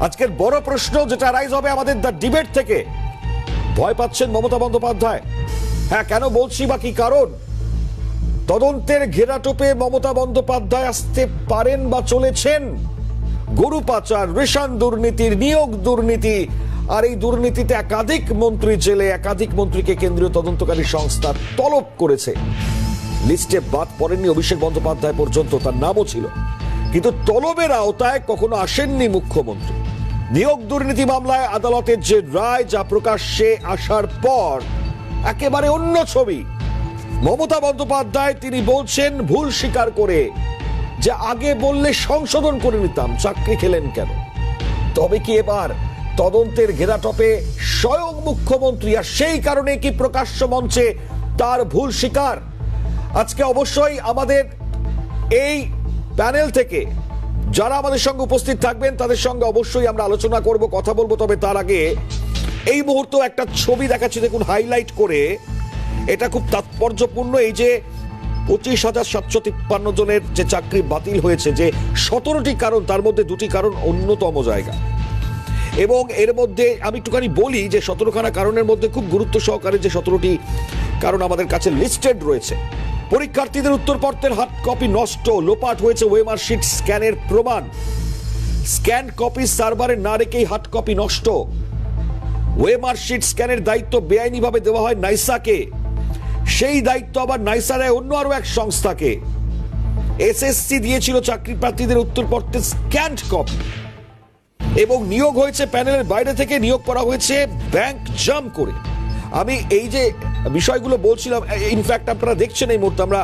আজকের বড় প্রশ্ন যেটা রাইজ হবে আমাদের দ্য ডিবেট থেকে। ভয় পাচ্ছেন মমতা বন্দ্যোপাধ্যায়? হ্যাঁ কেন বলছি বা কি কারণ? তদন্তের ঘেরাটোপে মমতা বন্দ্যোপাধ্যায় আসতে পারেন বা চলেছেন? গরু পাচার, রেশন দুর্নীতির নিয়োগ দুর্নীতি, আর এই দুর্নীতিতে একাধিক মন্ত্রী জেলে, একাধিক মন্ত্রীকে কেন্দ্রীয় তদন্তকারী সংস্থা তলব করেছে। লিস্টে বাদ পড়েননি অভিষেক বন্দ্যোপাধ্যায় পর্যন্ত, তার নামও ছিল। কিন্তু তলবের আওতায় কখনো আসেননি মুখ্যমন্ত্রী। নিয়োগ দুর্নীতি মামলায় আদালতের যে রায় যা প্রকাশ্যে আসার পর একেবারে অন্য ছবি। মমতা বন্দ্যোপাধ্যায় তিনি বলছেন, ভুল স্বীকার করে যে আগে বললে সংশোধন করে নিতাম, চাকরি খেলেন কেন? তবে কি এবার তদন্তের ঘেরাটপে স্বয়ং মুখ্যমন্ত্রী, আর সেই কারণে কি প্রকাশ্য মঞ্চে তার ভুল স্বীকার? আজকে অবশ্যই আমাদের এই প্যানেল থেকে যারা আমাদের সঙ্গে উপস্থিত থাকবেন, তাদের সঙ্গে অবশ্যই আমরা আলোচনা করব, কথা বলব। তবে তার আগে এই মুহূর্তে একটা ছবি দেখাচ্ছি, দেখুন হাইলাইট করে। এটা খুব তাৎপর্যপূর্ণ, এই যে পঁচিশ হাজার সাতশো তিপ্পান্ন জনের যে চাকরি বাতিল হয়েছে, যে সতেরোটি কারণ, তার মধ্যে দুটি কারণ অন্যতম জায়গা। এবং এর মধ্যে আমি একটুখানি বলি যে সতেরোখানা কারণের মধ্যে খুব গুরুত্ব সহকারে যে সতেরোটি কারণ আমাদের কাছে লিস্টেড রয়েছে। পরীক্ষার্থীদের উত্তরপত্রের হার্ড কপি নষ্ট, লোপাট হয়েছে ওয়েমার শিট স্ক্যানের প্রমাণ। স্ক্যান কপি সার্ভারে না রেখেই হার্ড কপি নষ্ট। ওয়েমার শিট স্ক্যানের দায়িত্ব বেআইনিভাবে দেওয়া হয় নাইসাকে। সেই দায়িত্ব আবার নাইসা দেয় অন্য আরও এক সংস্থাকে। এসএসসি দিয়েছিল চাকরি প্রার্থীদের উত্তরপত্রের স্ক্যান্ড কপি এবং নিয়োগ হয়েছে প্যানেলের বাইরে থেকে, নিয়োগ করা হয়েছে ব্যাংক জাম করে। আমি এই যে বিষয়গুলো বলছিলাম ইনফ্যাক্ট আপনারা দেখছেন এই মুহূর্তে, আমরা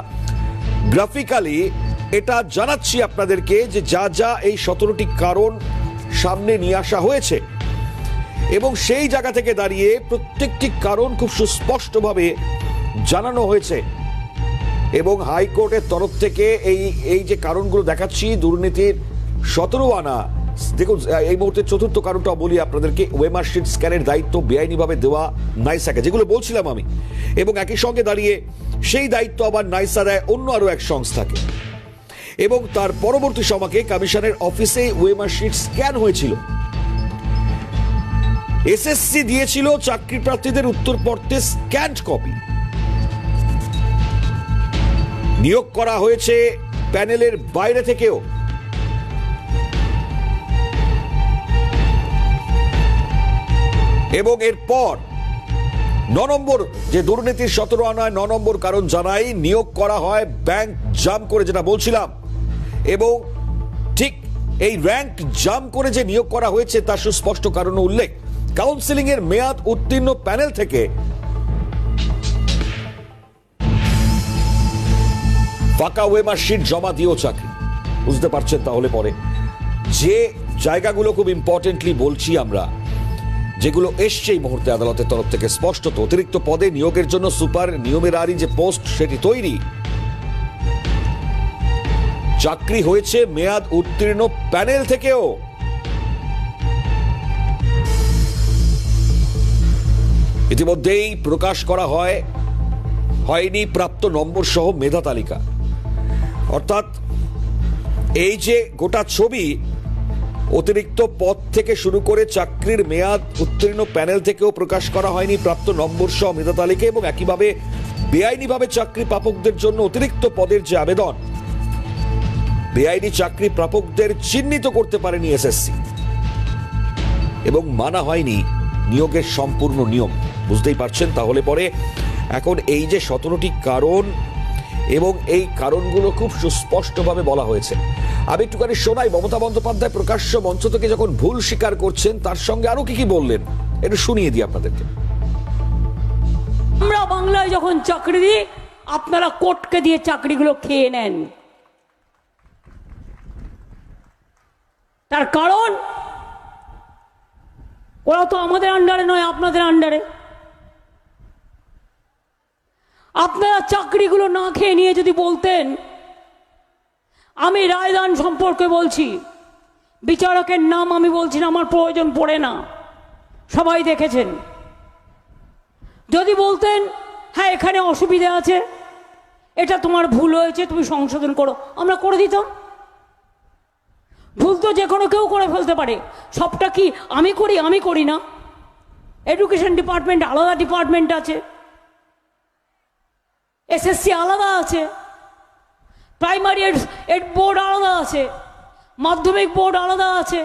গ্রাফিক্যালি এটা জানাচ্ছি আপনাদেরকে যে যা যা এই সতেরোটি কারণ সামনে নিয়ে আসা হয়েছে। এবং সেই জায়গা থেকে দাঁড়িয়ে প্রত্যেকটি কারণ খুব সুস্পষ্টভাবে জানানো হয়েছে। এবং হাইকোর্টের তরফ থেকে এই এই যে কারণগুলো দেখাচ্ছি, দুর্নীতির সতেরো আনা দেখুন এই মুহূর্তে চতুর্থ কারণটা বলি আপনাদেরকে ওয়েমার শিট স্ক্যানের দায়িত্ব বেআইনিভাবে দেওয়া নাইসাকে। যেগুলো বলছিলাম আমি। এবং একই সঙ্গে দাঁড়িয়ে সেই দায়িত্ব আবার নাইসা দেয় অন্য আরও এক সংস্থাকে। এবং তার পরবর্তী সমাকে কমিশনের অফিসে ওয়েমার শিট স্ক্যান হয়েছিল। এসএসসি দিয়েছিল চাকরি প্রার্থীদের উত্তরপত্রে স্ক্যান্ড কপি নিয়োগ করা হয়েছে প্যানেলের বাইরে থেকেও। এবং এরপর ন নম্বর যে দুর্নীতির সতেরো আনায় ন নম্বর কারণ জানাই নিয়োগ করা হয় ব্যাংক জাম করে যেটা বলছিলাম। এবং ঠিক এই র্যাঙ্ক জাম করে যে নিয়োগ করা হয়েছে তার সুস্পষ্ট কারণ উল্লেখ। কাউন্সিলিং এর মেয়াদ উত্তীর্ণ প্যানেল থেকে ফাঁকা ওয়েমার শিট জমা দিয়েও চাকরি। বুঝতে পারছেন তাহলে পরে। যে জায়গাগুলো খুব ইম্পর্টেন্টলি বলছি আমরা যেগুলো এসছে এই মুহূর্তে আদালতের তরফ থেকে স্পষ্টত। অতিরিক্ত পদে নিয়োগের জন্য সুপার নিয়মেরারি যে পোস্ট, সেটি তৈরি। চাকরি হয়েছে মেয়াদ উত্তীর্ণ প্যানেল থেকেও। ইতিমধ্যেই প্রকাশ করা হয়, হয়নি প্রাপ্ত নম্বর সহ মেধা তালিকা। অর্থাৎ এই যে গোটা ছবি অতিরিক্ত পদ থেকে শুরু করে চাকরির মেয়াদ উত্তীর্ণ প্যানেল থেকেও প্রকাশ করা হয়নি প্রাপ্ত নম্বর সহ মেধা তালিকা এবং একইভাবে বেআইনিভাবে চাকরি প্রাপকদের জন্য অতিরিক্ত পদের যে আবেদন, বেআইনি চাকরি প্রাপকদের চিহ্নিত করতে পারেনি এসএসসি এবং মানা হয়নি নিয়োগের সম্পূর্ণ নিয়ম। বুঝতেই পারছেন? তাহলে পরে এখন এই যে সতেরোটি কারণ এবং এই কারণগুলো খুব সুস্পষ্টভাবে বলা হয়েছে। আমি একটুখানি শোনাই। মমতা বন্দ্যোপাধ্যায় প্রকাশ্য মঞ্চ থেকে যখন ভুল স্বীকার করছেন, তার সঙ্গে আরও কি কি বললেন? একটু শুনিয়ে দিই আপনাদেরকে। আমরা বাংলায় যখন চাকরি দিই, আপনারা কোর্টকে দিয়ে চাকরিগুলো খেয়ে নেন। তার কারণ, ওরা তো আমাদের আন্ডারে নয়, আপনাদের আন্ডারে। আপনারা চাকরিগুলো না খেয়ে নিয়ে যদি বলতেন আমি রায়দান সম্পর্কে বলছি। বিচারকের নাম আমি বলছি না, আমার প্রয়োজন পড়ে না। সবাই দেখেছেন। যদি বলতেন হ্যাঁ এখানে অসুবিধা আছে, এটা তোমার ভুল হয়েছে, তুমি সংশোধন করো, আমরা করে দিতাম। ভুল তো যে কোনো কেউ করে ফেলতে পারে। সবটা কি আমি করি আমি করি না। এডুকেশন ডিপার্টমেন্ট আলাদা ডিপার্টমেন্ট আছে। এসএসসি আলাদা আছে। প্রাইমারি এড বোর্ড আলাদা আছে মাধ্যমিক বোর্ড আলাদা আছে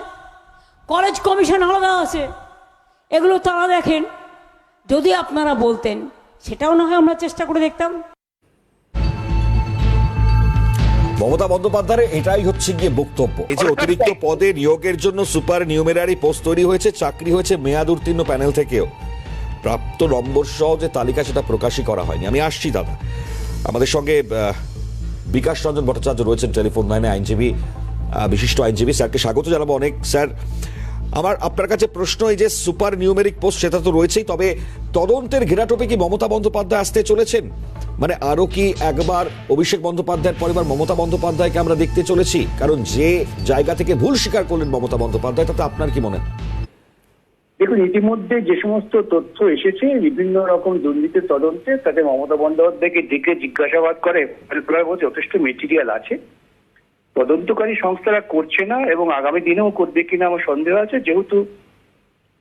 কলেজ কমিশন আলাদা আছে এগুলো তারা দেখেন। যদি আপনারা বলতেন সেটাও না হয় আমরা চেষ্টা করে দেখতাম। মমতা বন্দ্যোপাধ্যায়ের এটাই হচ্ছে গিয়ে বক্তব্য। এই যে অতিরিক্ত পদে নিয়োগের জন্য সুপার নিউমেরারি পোস্ট তৈরি হয়েছে চাকরি হয়েছে মেয়াদ উত্তীর্ণ প্যানেল থেকেও। প্রাপ্ত নম্বর সহ যে তালিকা সেটা প্রকাশই করা হয়নি। আমি আসছি দাদা। আমাদের সঙ্গে বিকাশ রঞ্জন ভট্টাচার্য রয়েছেন টেলিফোন লাইনে আইনজীবী বিশিষ্ট আইনজীবী। স্যারকে স্বাগত জানাব অনেক। স্যার, আমার আপনার কাছে প্রশ্ন, এই যে সুপার নিউমেরিক পোস্ট সেটা তো রয়েছেই, তবে তদন্তের ঘেরাটোপে কি মমতা বন্দ্যোপাধ্যায় আসতে চলেছেন? মানে আরও কি একবার অভিষেক বন্দ্যোপাধ্যায়ের পরিবার মমতা বন্দ্যোপাধ্যায়কে আমরা দেখতে চলেছি? কারণ যে জায়গা থেকে ভুল স্বীকার করলেন মমতা বন্দ্যোপাধ্যায়, তাতে আপনার কি মনে হয়? দেখুন, ইতিমধ্যে যে সমস্ত তথ্য এসেছে, বিভিন্ন রকম দুর্নীতির তদন্তে তাতে মমতা বন্দ্যোপাধ্যায়কে ডেকে জিজ্ঞাসাবাদ করে যথেষ্ট মেটেরিয়াল আছে। তদন্তকারী সংস্থারা করছে না এবং আগামী দিনেও করবে কিনা আমার সন্দেহ আছে। যেহেতু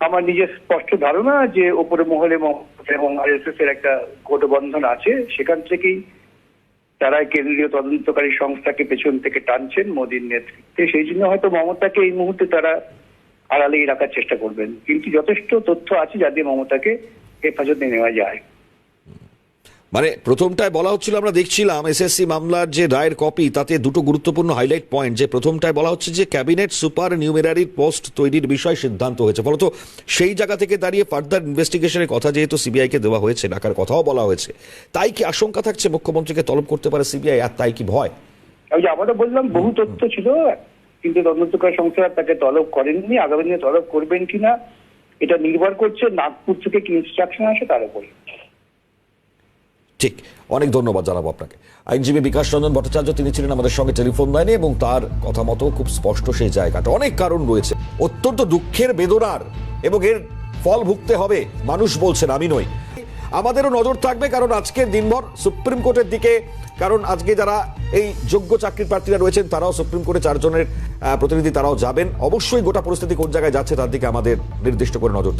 আমার নিজের স্পষ্ট ধারণা যে ওপরে মহলে এবং এস এর একটা গোটবন্ধন আছে, সেখান থেকেই তারা কেন্দ্রীয় তদন্তকারী সংস্থাকে পেছন থেকে টানছেন মোদীর নেতৃত্বে। সেই জন্য হয়তো মমতাকে এই মুহূর্তে তারা আড়ালেই রাখার চেষ্টা করবেন। কিন্তু যথেষ্ট তথ্য আছে যা দিয়ে মমতাকে হেফাজতে নেওয়া যায়। মানে প্রথমটায় বলা হচ্ছিল আমরা দেখছিলাম এসএসসি মামলার যে রায়ের কপি তাতে দুটো গুরুত্বপূর্ণ হাইলাইট পয়েন্ট। যে প্রথমটায় বলা হচ্ছে যে ক্যাবিনেট সুপার নিউমেরারির পোস্ট তৈরির বিষয় সিদ্ধান্ত হয়েছে। ফলত সেই জায়গা থেকে দাঁড়িয়ে ফার্দার ইনভেস্টিগেশনের কথা যেহেতু সিবিআইকে দেওয়া হয়েছে ডাকার কথাও বলা হয়েছে। তাই কি আশঙ্কা থাকছে মুখ্যমন্ত্রীকে তলব করতে পারে সিবিআই আর তাই কি ভয়? যে আমরা বললাম বহু তথ্য ছিল। কিন্তু তদন্তকারী সংস্থারা তাকে তলব করেননি, আগামী দিনে তলব করবেন কিনা, এটা নির্ভর করছে নাগপুর থেকে কি ইনস্ট্রাকশন আসে তার উপরে ঠিক, অনেক ধন্যবাদ জানাব আপনাকে। আইনজীবী বিকাশ রঞ্জন ভট্টাচার্য, তিনি ছিলেন আমাদের সঙ্গে টেলিফোন লাইনে এবং তার কথা মতো খুব স্পষ্ট সেই জায়গাটা। অনেক কারণ রয়েছে, অত্যন্ত দুঃখের বেদনার এবং এর ফল ভুগতে হবে। মানুষ বলছেন, আমি নই। আমাদেরও নজর থাকবে, কারণ আজকে দিনভর সুপ্রিম কোর্টের দিকে, কারণ আজকে যারা এই যোগ্য চাকরির প্রার্থীরা রয়েছেন, তারাও সুপ্রিম কোর্টে চারজনের প্রতিনিধি তারাও যাবেন। অবশ্যই গোটা পরিস্থিতি কোন জায়গায় যাচ্ছে তার দিকে আমাদের নির্দিষ্ট করে নজর থাকবে।